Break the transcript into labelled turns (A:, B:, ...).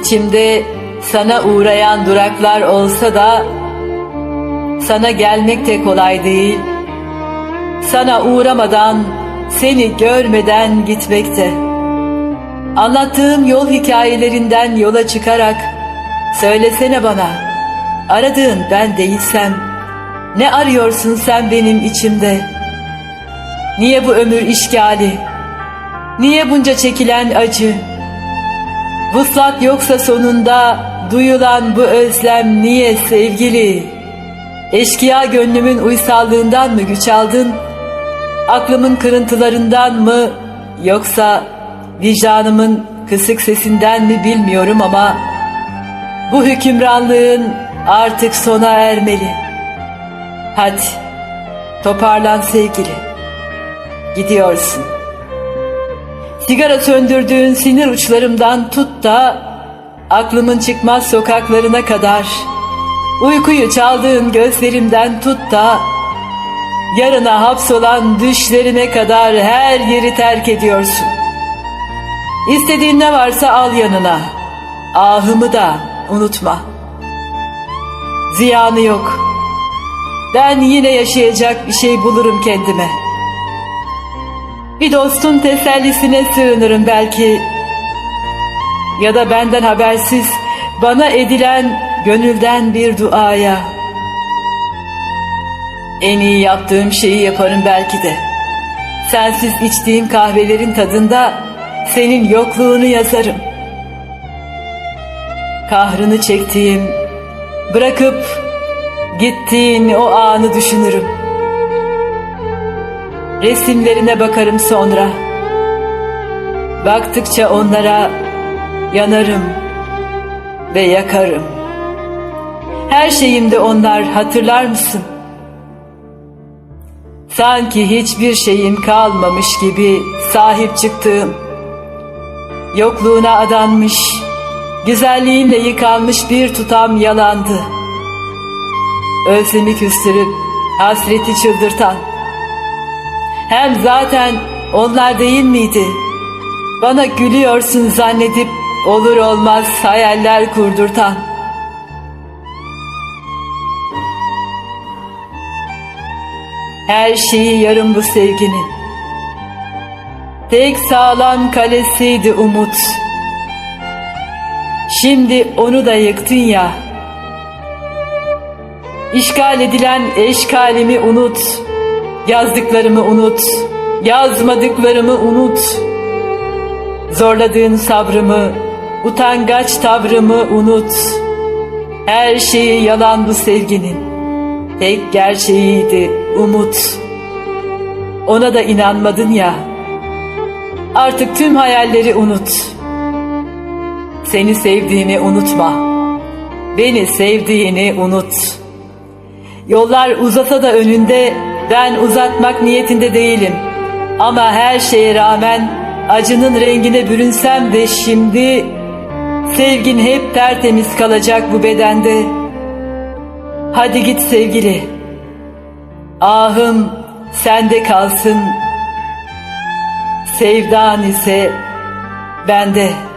A: İçimde sana uğrayan duraklar olsa da sana gelmek de kolay değil. Sana uğramadan, seni görmeden gitmekte. Anlattığım yol hikayelerinden yola çıkarak söylesene bana. Aradığın ben değilsem ne arıyorsun sen benim içimde? Niye bu ömür işgali? Niye bunca çekilen acı? Vuslat yoksa sonunda duyulan bu özlem niye sevgili? Eşkıya gönlümün uysallığından mı güç aldın? Aklımın kırıntılarından mı yoksa vicdanımın kısık sesinden mi bilmiyorum ama bu hükümranlığın artık sona ermeli. Hadi toparlan sevgili. Gidiyorsun. Sigara söndürdüğün sinir uçlarımdan tut da aklımın çıkmaz sokaklarına kadar uykuyu çaldığın gözlerimden tut da yarına hapsolan düşlerine kadar her yeri terk ediyorsun. İstediğin ne varsa al yanına. Ahımı da unutma. Ziyanı yok. Ben yine yaşayacak bir şey bulurum kendime. Bir dostun tesellisine sığınırım belki. Ya da benden habersiz bana edilen gönülden bir duaya. En iyi yaptığım şeyi yaparım belki de. Sensiz içtiğim kahvelerin tadında senin yokluğunu yazarım. Kahrını çektiğim, bırakıp gittiğin o anı düşünürüm. Resimlerine bakarım sonra. Baktıkça onlara yanarım ve yakarım. Her şeyimde onlar hatırlar mısın? Sanki hiçbir şeyim kalmamış gibi sahip çıktığım, yokluğuna adanmış, güzelliğinle yıkanmış bir tutam yalandı. Özlemi küstürüp hasreti çıldırtan. Hem zaten onlar değil miydi? Bana gülüyorsun zannedip olur olmaz hayaller kurdurtan. Her şeyi yarım bu sevginin. Tek sağlam kalesiydi umut. Şimdi onu da yıktın ya. İşgal edilen eşkalimi unut. Yazdıklarımı unut. Yazmadıklarımı unut. Zorladığın sabrımı, utangaç tavrımı unut. Her şeyi yalan bu sevginin. Tek gerçeğiydi umut. Ona da inanmadın ya. Artık tüm hayalleri unut. Seni sevdiğini unutma. Beni sevdiğini unut. Yollar uzasa da önünde ben uzatmak niyetinde değilim. Ama her şeye rağmen acının rengine bürünsem de şimdi sevgin hep tertemiz kalacak bu bedende. Hadi git sevgili. Ahım sende kalsın. Sevdan ise bende.